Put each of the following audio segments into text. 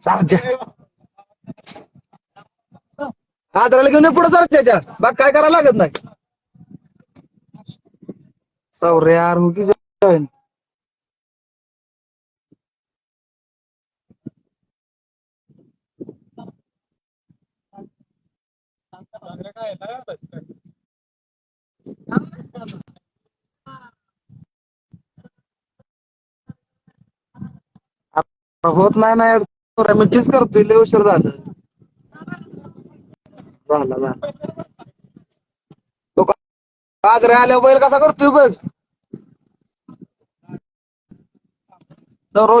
सारख्या आदराला घेऊन पुढे सारख्याच्या बाग काय करायला लागत नाही. सौर्य हो की होत नाही ना यार मी तीच करतोय लय उशीर झालं. झाला झाला. तो आज रे आल्या बैल कसा करतोय बघ. सौरव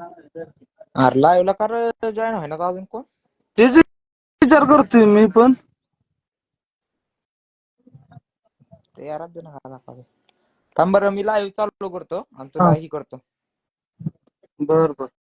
अरे लाईव्हला का जॉईन व्हायना का अजून कोण? तेच विचार करतोय मी पण. ते यारात दे ना दाखवा थांब बरं मी लाईव्ह चालू करतो आणि तुला ही करतो. बर बर.